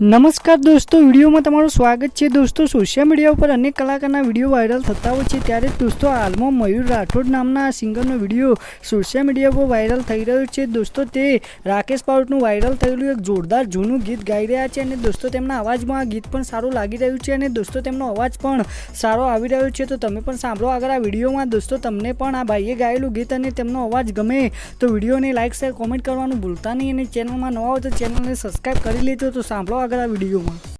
નમસ્કાર દોસ્તો, વિડીયોમાં તમારું સ્વાગત છે. દોસ્તો સોશિયલ મીડિયા ઉપર અનેક કલાકારના વીડિયો વાયરલ થતા હોય છે. ત્યારે દોસ્તો, હાલમાં મયુર રાઠોડ નામના સિંગરનો વીડિયો સોશિયલ મીડિયા પર વાયરલ થઈ રહ્યો છે. દોસ્તો, તે રાકેશ પાઉટનું વાયરલ થયેલું એક જોરદાર જૂનું ગીત ગાઈ રહ્યા છે અને દોસ્તો, તેમના અવાજમાં આ ગીત પણ સારું લાગી રહ્યું છે અને દોસ્તો, તેમનો અવાજ પણ સારો આવી રહ્યો છે. તો તમે પણ સાંભળો આગળ આ વિડીયોમાં. દોસ્તો, તમને પણ આ ભાઈએ ગાયેલું ગીત અને તેમનો અવાજ ગમે તો વિડીયોને લાઇક શેર કોમેન્ટ કરવાનું ભૂલતા નહીં અને ચેનલમાં નવા હોય તો ચેનલને સબસ્ક્રાઈબ કરી લેજો. તો સાંભળો આગળ આ વિડીયોમાં.